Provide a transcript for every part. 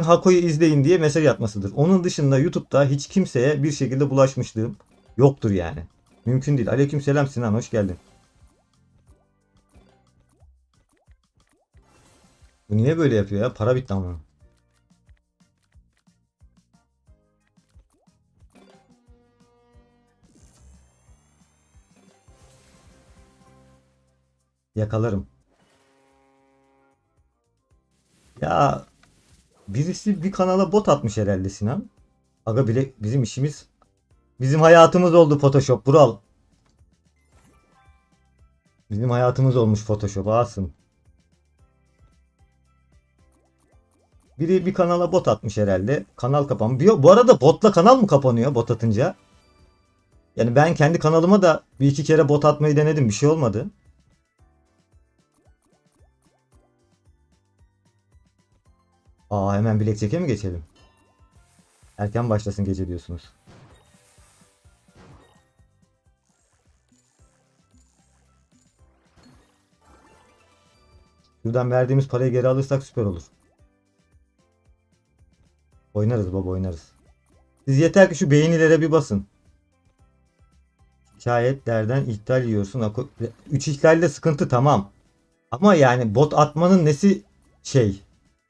Hako'yu izleyin diye mesaj atmasıdır. Onun dışında YouTube'da hiç kimseye bir şekilde bulaşmışlığım yoktur yani. Mümkün değil. Aleykümselam Sinan hoş geldin. Bu niye böyle yapıyor ya? Para bitti ama. Yakalarım. Ya birisi bir kanala bot atmış herhalde Sinan. Aga bile bizim işimiz bizim hayatımız oldu Photoshop Bural. Bizim hayatımız olmuş Photoshop Asım. Biri bir kanala bot atmış herhalde. Kanal kapan. Bu arada botla kanal mı kapanıyor bot atınca? Yani ben kendi kanalıma da bir iki kere bot atmayı denedim. Bir şey olmadı. Aa hemen çeke mi geçelim? Erken başlasın gece diyorsunuz. Şuradan verdiğimiz parayı geri alırsak süper olur. Oynarız baba oynarız. Siz yeter ki şu beğenilere bir basın. Şikayetlerden iptal yiyorsun. 3 ihlalde sıkıntı tamam. Ama yani bot atmanın nesi şey?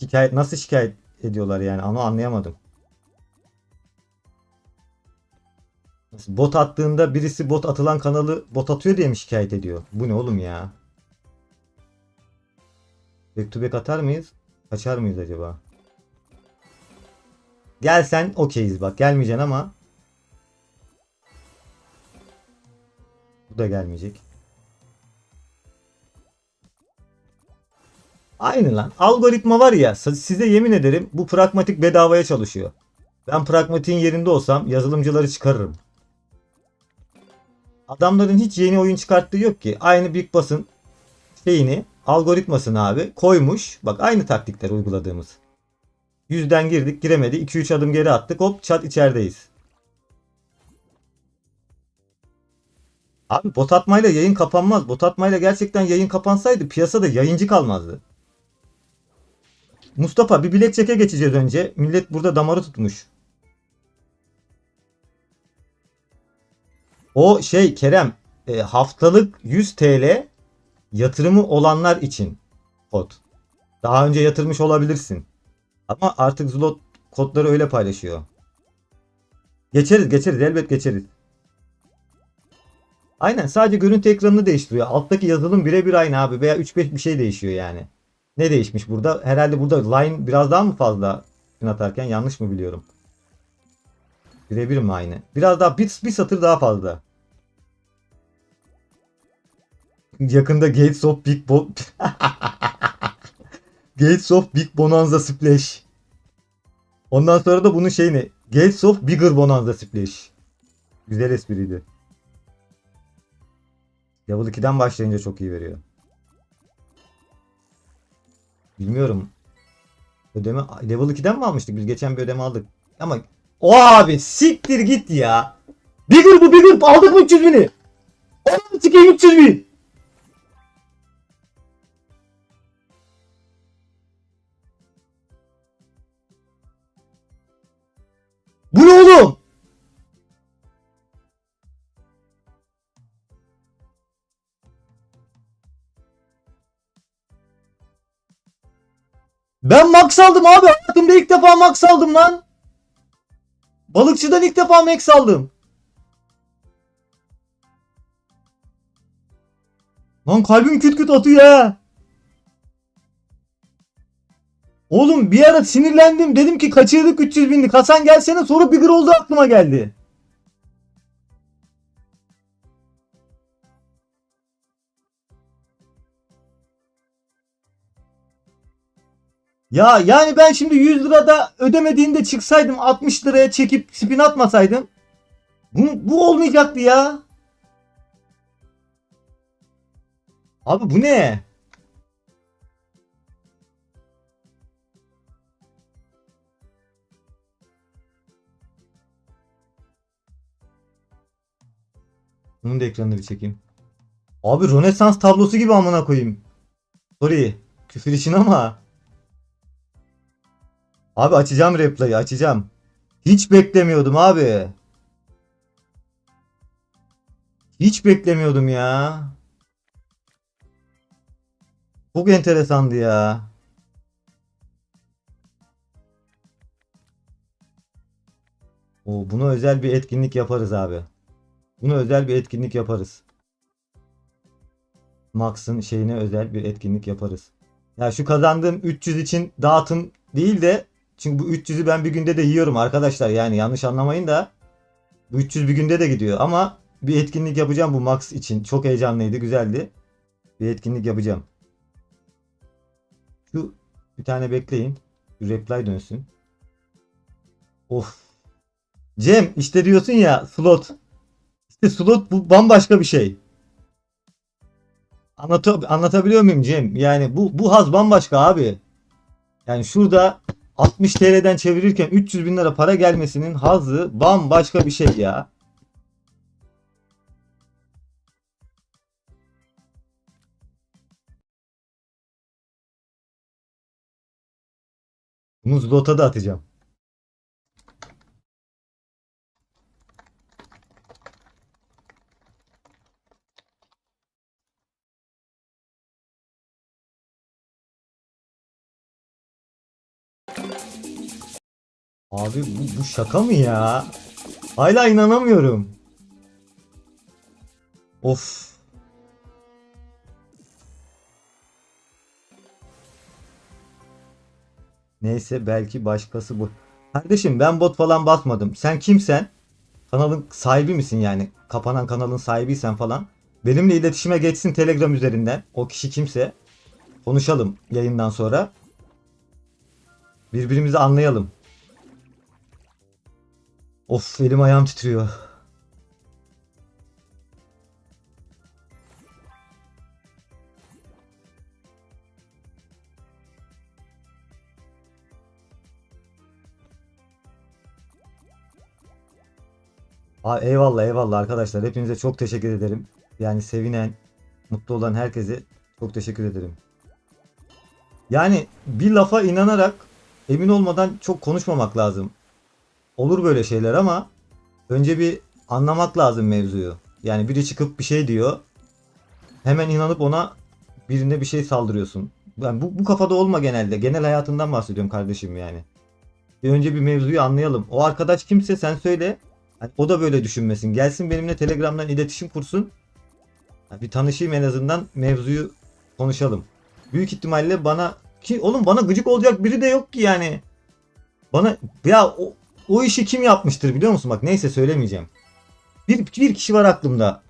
Şikayet nasıl şikayet ediyorlar yani onu anlayamadım. Bot attığında birisi bot atılan kanalı bot atıyor diye mi şikayet ediyor? Bu ne oğlum ya? Back to back atar mıyız? Kaçar mıyız acaba? Gelsen okeyiz bak. Gelmeyeceksin ama. Bu da gelmeyecek. Aynı lan. Algoritma var ya size yemin ederim bu pragmatik bedavaya çalışıyor. Ben pragmatiğin yerinde olsam yazılımcıları çıkarırım. Adamların hiç yeni oyun çıkarttığı yok ki. Aynı Big Boss'ın şeyini algoritmasını abi koymuş. Bak aynı taktikler uyguladığımız. Yüzden girdik giremedi. 2-3 adım geri attık hop çat içerideyiz. Abi bot atmayla yayın kapanmaz. Bot atmayla gerçekten yayın kapansaydı piyasada yayıncı kalmazdı. Mustafa bir bilek çeke geçeceğiz önce. Millet burada damarı tutmuş. O şey Kerem e, haftalık 100 TL yatırımı olanlar için kod. Daha önce yatırmış olabilirsin. Ama artık Zlot kodları öyle paylaşıyor. Geçeriz geçeriz elbet geçeriz. Aynen sadece görüntü ekranını değiştiriyor. Alttaki yazılım birebir aynı abi veya 3-5 bir şey değişiyor yani. Ne değişmiş burada? Herhalde burada line biraz daha mı fazla pin atarken yanlış mı biliyorum? Birebir mi aynı? Biraz daha bir, bir satır daha fazla. Yakında Gates of Big Bo Gates of Big Bonanza Splash. Ondan sonra da bunun şeyini Gates of Bigger Bonanza Splash. Güzel espriydi. Level 2'den başlayınca çok iyi veriyor. Bilmiyorum. Ödeme level 2'den mi almıştık? Biz geçen bir ödeme aldık. Ama o abi siktir git ya. Bigger bu bigger aldık mı 300 bini? Onu sikeyim 300 bin. Ben max aldım abi. Hayatımda ilk defa max aldım lan. Balıkçıdan ilk defa max aldım. Lan kalbim küt küt atıyor ha. Oğlum bir ara sinirlendim. Dedim ki kaçırdık 300 binlik. Hasan gelsene sonra bigger oldu aklıma geldi. Ya yani ben şimdi 100 lirada ödemediğinde çıksaydım 60 liraya çekip spin atmasaydım bu, bu olmayacaktı ya. Abi bu ne? Bunun da ekranını bir çekeyim. Abi Rönesans tablosu gibi amına koyayım. Sorry. Küfür için ama. Abi açacağım replay'i açacağım. Hiç beklemiyordum abi. Hiç beklemiyordum ya. Çok enteresandı ya. O bunu özel bir etkinlik yaparız abi. Bunu özel bir etkinlik yaparız. Max'ın şeyine özel bir etkinlik yaparız. Ya şu kazandığım 300 için dağıtım değil de çünkü bu 300'ü ben bir günde de yiyorum arkadaşlar. Yani yanlış anlamayın da bu 300 bir günde de gidiyor ama bir etkinlik yapacağım bu Max için. Çok heyecanlıydı, güzeldi. Bir etkinlik yapacağım. Şu bir tane bekleyin. Bir reply dönsün. Of. Cem işte diyorsun ya slot. İşte slot bu bambaşka bir şey. Anlata- anlatabiliyor muyum Cem? Yani bu bu haz bambaşka abi. Yani şurada 60 TL'den çevirirken 300 bin lira para gelmesinin hazzı bambaşka bir şey ya. Bunu Zlot'a da atacağım. Abi bu, bu şaka mı ya? Hala inanamıyorum. Of. Neyse belki başkası bu. Kardeşim ben bot falan basmadım. Sen kimsen? Kanalın sahibi misin yani? Kapanan kanalın sahibiysen falan. Benimle iletişime geçsin Telegram üzerinden. O kişi kimse. Konuşalım yayından sonra. Birbirimizi anlayalım. Of elim ayağım titriyor. Aa, eyvallah eyvallah arkadaşlar. Hepinize çok teşekkür ederim. Yani sevinen, mutlu olan herkese çok teşekkür ederim. Yani bir lafa inanarak emin olmadan çok konuşmamak lazım. Olur böyle şeyler ama önce bir anlamak lazım mevzuyu. Yani biri çıkıp bir şey diyor. Hemen inanıp ona birine bir şey saldırıyorsun. Yani bu, bu kafada olma genelde. Genel hayatından bahsediyorum kardeşim yani. Bir önce bir mevzuyu anlayalım. O arkadaş kimse sen söyle. Hani o da böyle düşünmesin. Gelsin benimle Telegram'dan iletişim kursun. Yani bir tanışayım en azından mevzuyu konuşalım. Büyük ihtimalle bana ki oğlum bana gıcık olacak biri de yok ki yani. Bana ya o, o işi kim yapmıştır biliyor musun? Bak neyse söylemeyeceğim. Bir, bir kişi var aklımda.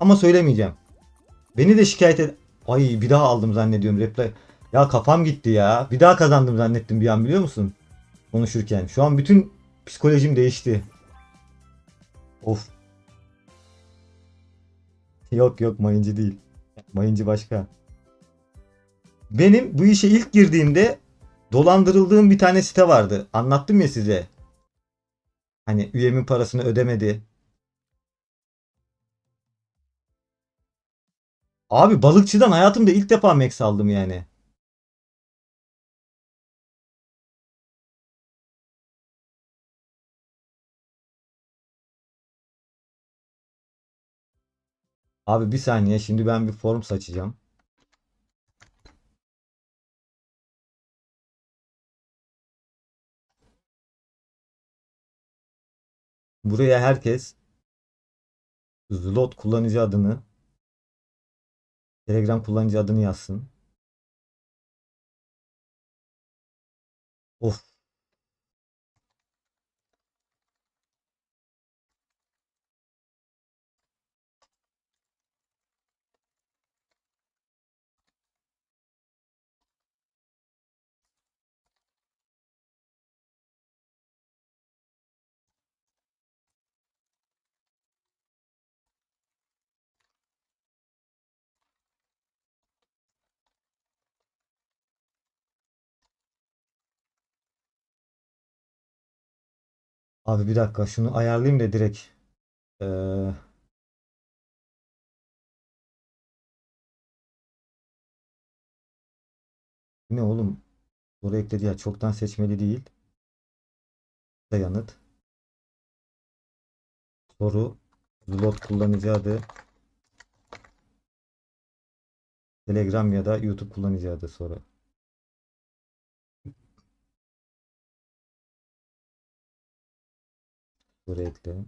Ama söylemeyeceğim. Beni de şikayet et. Ay bir daha aldım zannediyorum reply. Ya kafam gitti ya. Bir daha kazandım zannettim bir an biliyor musun? Konuşurken. Şu an bütün psikolojim değişti. Of. Yok yok mayıncı değil. Mayıncı başka. Benim bu işe ilk girdiğimde dolandırıldığım bir tane site vardı. Anlattım ya size. Hani üyemin parasını ödemedi. Abi balıkçıdan hayatımda ilk defa Max aldım yani. Abi bir saniye şimdi ben bir form saçacağım. Buraya herkes Zlot kullanıcı adını Telegram kullanıcı adını yazsın. Of. Abi bir dakika şunu ayarlayayım da direkt. Ee, ne oğlum? Buraya ekledi ya çoktan seçmeli değil. Da yanıt. Soru. Zlot kullanıcı adı. Telegram ya da YouTube kullanıcı adı soru. Soru ekle.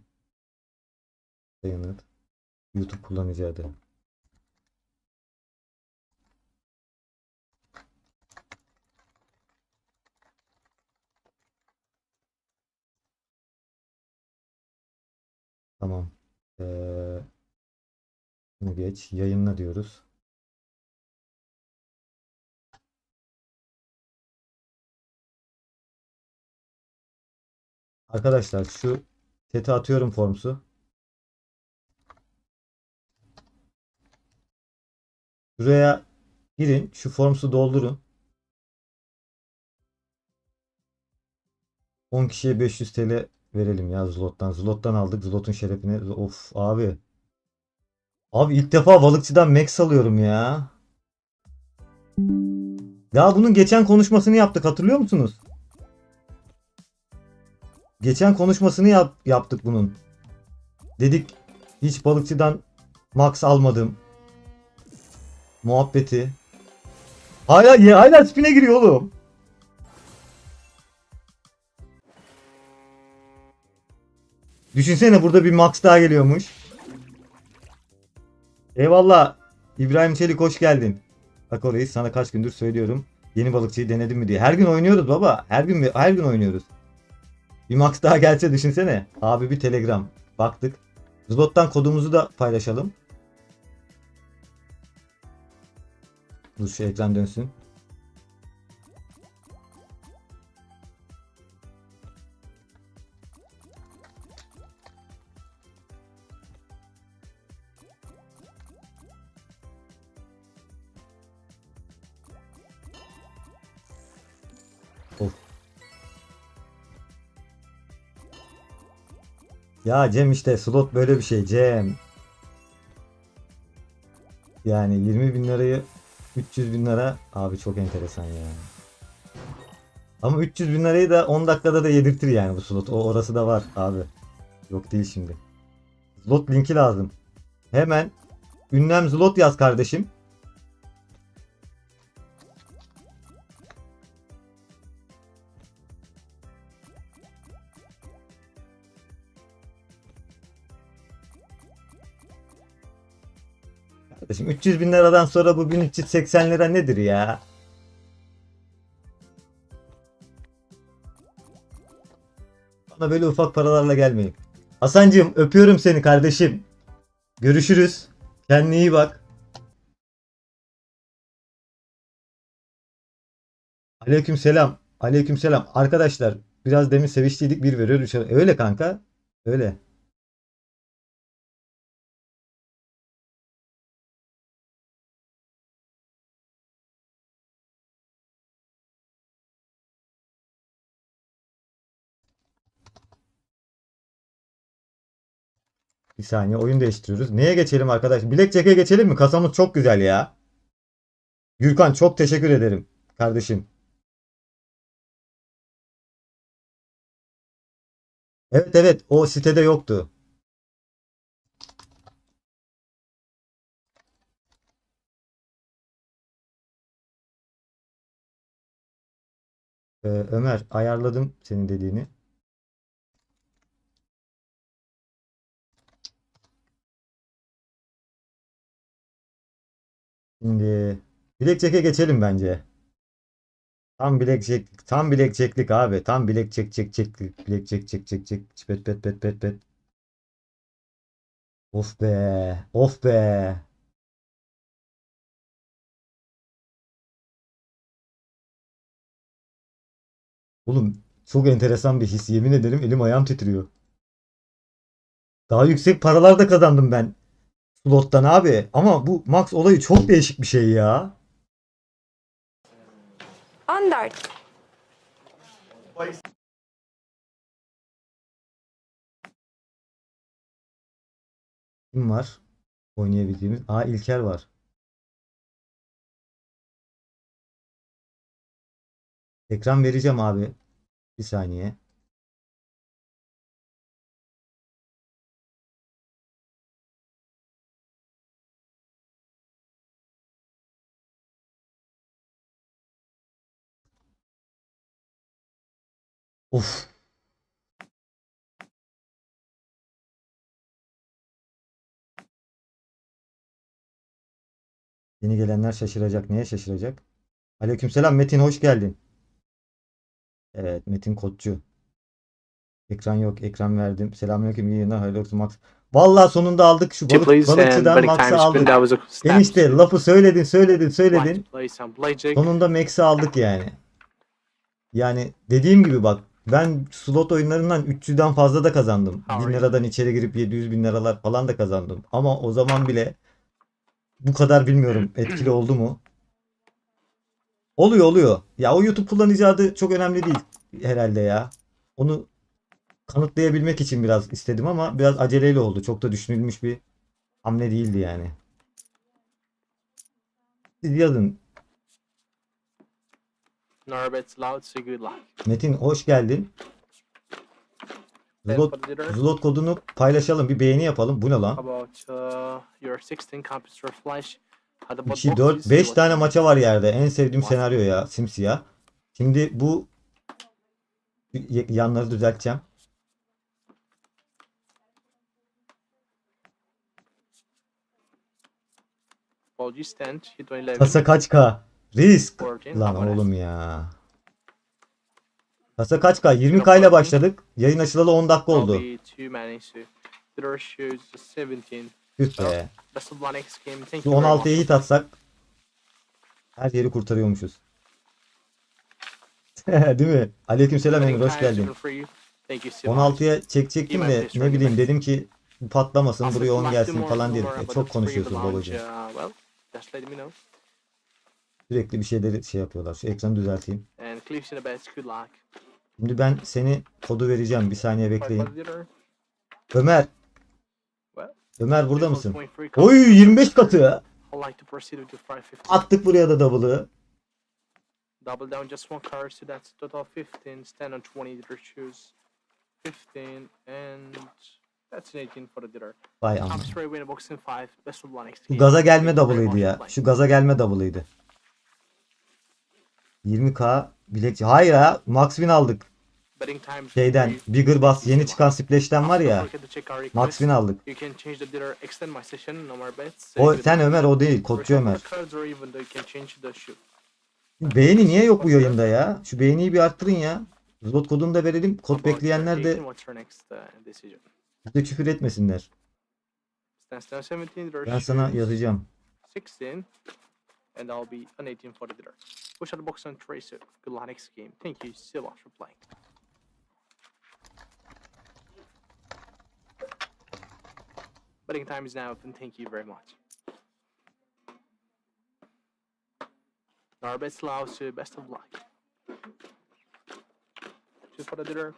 Da yanıt. YouTube kullanıcı adı. Tamam. Ee, geç. Yayınla diyoruz. Arkadaşlar şu sete atıyorum formsu. Şuraya girin. Şu formsu doldurun. 10 kişiye 500 TL verelim ya Zlot'tan. Zlot'tan aldık. Zlot'un şerefine. Of abi. Abi ilk defa balıkçıdan Max alıyorum ya. Ya bunun geçen konuşmasını yaptık hatırlıyor musunuz? Geçen konuşmasını yap- yaptık bunun. Dedik hiç balıkçıdan Max almadım. Muhabbeti. Hala hala spine giriyor oğlum. Düşünsene burada bir Max daha geliyormuş. Eyvallah. İbrahim Çelik hoş geldin. Bak orayı sana kaç gündür söylüyorum. Yeni balıkçıyı denedim mi diye. Her gün oynuyoruz baba. Her gün her gün oynuyoruz. Bir Max daha gelse düşünsene. Abi bir Telegram. Baktık. Zlot'tan kodumuzu da paylaşalım. Dur şu ekran dönsün. Ya Cem işte slot böyle bir şey Cem. Yani 20 bin lirayı 300 bin lira abi çok enteresan ya. Ama 300 bin lirayı da 10 dakikada da yedirtir yani bu slot. O orası da var abi. Yok değil şimdi. Slot linki lazım. Hemen ünlem slot yaz kardeşim. Kardeşim 300 bin liradan sonra bu 1380 lira nedir ya? Bana böyle ufak paralarla gelmeyin. Hasancığım öpüyorum seni kardeşim. Görüşürüz. Kendine iyi bak. Aleyküm selam. Aleyküm selam. Arkadaşlar biraz demin seviştiydik bir veriyor. Öyle kanka. Öyle. Bir saniye oyun değiştiriyoruz. Neye geçelim arkadaş? Blackjack'e geçelim mi? Kasamız çok güzel ya. Gürkan çok teşekkür ederim kardeşim. Evet evet o sitede yoktu. Ee, Ömer ayarladım senin dediğini. Şimdi Blackjack'e geçelim bence. Tam Blackjack, tam Blackjack'lik abi. Tam Blackjack, çek, çek, Blackjack, çek, çek, çek, pet, pet, pet, pet, pet. Of be, of be. Oğlum çok enteresan bir his. Yemin ederim elim ayağım titriyor. Daha yüksek paralar da kazandım ben. Slot'tan abi. Ama bu Max olayı çok değişik bir şey ya. 14 Kim var? Oynayabildiğimiz. Aa İlker var. Ekran vereceğim abi. Bir saniye. Of. Yeni gelenler şaşıracak. Neye şaşıracak? Aleykümselam Metin hoş geldin. Evet Metin Kotçu. Ekran yok. Ekran verdim. Selamünaleyküm. İyi yayınlar. Hayırlı olsun Max. Vallahi sonunda aldık şu balık, balıkçıdan Max'ı aldık. Enişte lafı söyledin söyledin söyledin. Sonunda Max'i aldık yani. Yani dediğim gibi bak ben slot oyunlarından 300'den fazla da kazandım. How 1000 are liradan içeri girip 700 bin liralar falan da kazandım. Ama o zaman bile bu kadar bilmiyorum etkili oldu mu? Oluyor oluyor. Ya o YouTube kullanıcı adı çok önemli değil herhalde ya. Onu kanıtlayabilmek için biraz istedim ama biraz aceleyle oldu. Çok da düşünülmüş bir hamle değildi yani. Siz yazın. Norbert loud, so good luck. Metin hoş geldin. Zlot. Zlot kodunu paylaşalım. Bir beğeni yapalım. Bu ne lan? About uh, your 16 computer flash. How about 2, 4, boxes? 5 What- tane maça var yerde. En sevdiğim senaryo ya. Simsiyah. Şimdi bu yanları düzelteceğim. Well, you stand. Hit 11. Kasa kaç K? Risk. 14. Lan oğlum ya. Kasa kaç K? 20K ile başladık. Yayın açılalı 10 dakika oldu. be two money, so dinner shoes 17. Üf be. Best of luck next game. Thank Şu you very 16'ya much. hit atsak her yeri kurtarıyormuşuz. Değil mi? Aleykümselam Emir hoş geldin. even for you. Thank you so much. 16'ya çekecektim de ne bileyim dedim ki patlamasın buraya 10 last gelsin falan tomorrow E, Çok konuşuyorsun babacığım. uh, well, just let me know. Sürekli bir şeyleri şey yapıyorlar. Şu ekranı düzelteyim. Şimdi ben seni kodu vereceğim. Bir saniye bekleyin. Ömer. Ömer burada mısın? Oy 25 katı. 550. Attık buraya da double'ı. Double down just one card, so that's total 15. Stand on 20 dinner shoes. 15 and that's an 18 for the dinner. Vay I'm aman. straight win box in 5. Best of luck next Şu game. gaza gelme double'ıydı ya. Şu gaza gelme double'ıydı. 20k bilekçi. Hayır ya. Max win aldık. Şeyden. Bigger Bass yeni çıkan splash'ten var ya. Max win aldık. O sen. Ömer o değil. Return Ömer. Beğeni niye yok bu yayında ya? Şu beğeniyi bir arttırın ya. Zlot kodunu da verelim. Kod bekleyenler de 18, What's your next uh, bize küfür etmesinler. Stands down 17, dinner Ben sana yazacağım. 16, and I'll be an 18 for the dinner. Push out the box on Tracer. Good luck next game. Thank you so much for playing. Betting time is now open. Thank you very much. Our best allows so best of luck. Two for the dinner.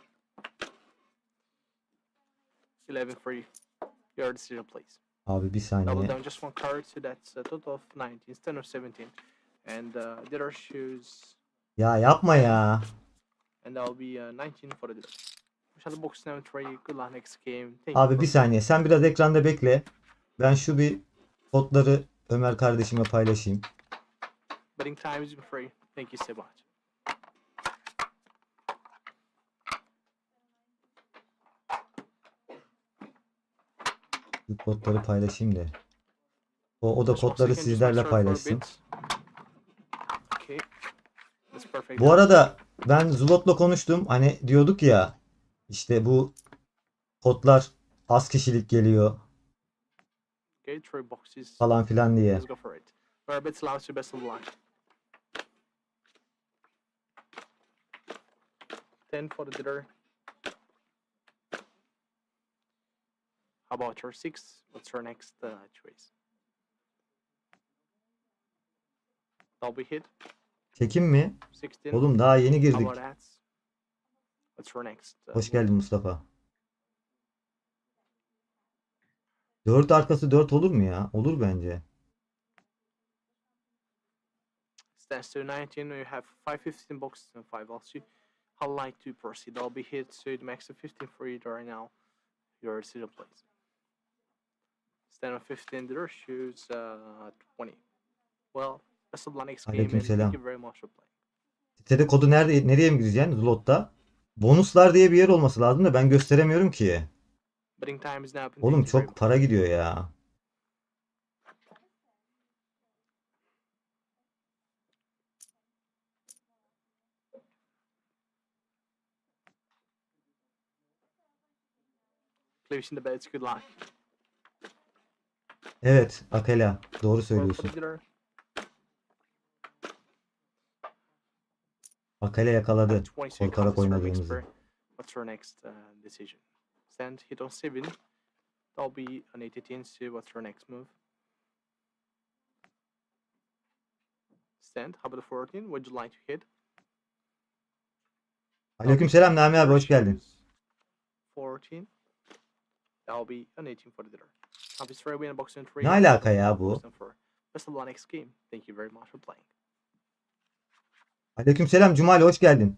11 for you. Your decision, please. Abi bir Double saniye. down just one card, so that's a total of 19 instead of 17. And uh, the other shoes, Ya yapma ya. and I'll be uh, 19 for the out the box now, Trey. Good luck next game. Thank you Abi for bir saniye. Sen biraz ekranda bekle. Ben şu bir kodları Ömer kardeşime paylaşayım. Betting time is free. Thank you so much. Bu kodları paylaşayım da. O, o da kodları sizlerle paylaşsın. Bu arada ben Zlot'la konuştum. Hani diyorduk ya işte bu kodlar az kişilik geliyor falan filan diye. For it. Our bets allows you best of luck. 10 for the dinner. How about your six? What's your next uh, choice? Double hit, Çekim mi? 16. Oğlum daha yeni girdik. What's your next? uh, Hoş geldin Mustafa. 4 arkası 4 olur mu ya? Olur bence. Stands to 19. You have 515 boxes and 5 also. I'd like to proceed. I'll be hit, so the max of 15 for you right now. Your decision, please. Stand on 15. Their shoes uh, 20. Well, best of luck next game, and thank you very much for playing. Sitede kodu nerede nereye mi gireceksin? Zlot'ta. Bonuslar diye bir yer olması lazım da ben gösteremiyorum ki. Bidding time is now open. Oğlum çok para gidiyor ya. Closing the bets. Good luck. Evet Akela doğru söylüyorsun. Akela yakaladı. 26 Korkarak oynadığımızı. What's your next uh, decision? Stand hit on 7. That'll be an 18. So what's your next move? Stand. How about the 14? Would you like to hit? Aleykümselam Nami abi hoş geldin. 14. That'll be an 18 for the dealer. Ne alaka ya bu? Aleykümselam Cumali hoş geldin.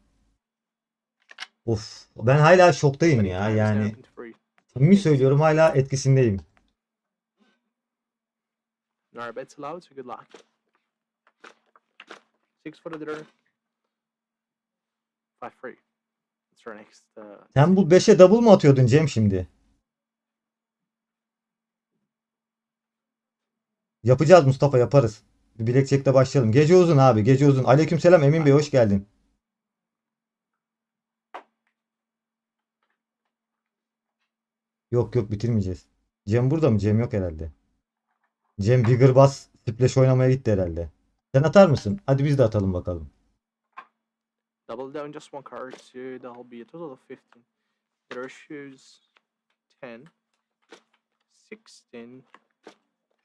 Of ben hala şoktayım ya yani. Samimi söylüyorum hala etkisindeyim. No other bets allowed, so good luck. Six for the dealer. Five free. Next? Uh, Sen bu 5'e double mu atıyordun Cem şimdi? Yapacağız Mustafa yaparız. Bir bilekçekle başlayalım. Gece uzun abi gece uzun. Aleykümselam Emin Bey hoş geldin. Yok yok bitirmeyeceğiz. Cem burada mı? Cem yok herhalde. Cem Bigger Bass Splash oynamaya gitti herhalde. Sen atar mısın? Hadi biz de atalım bakalım. double down just one card, so that'll be a total of 15. Dealer choose 10, 16,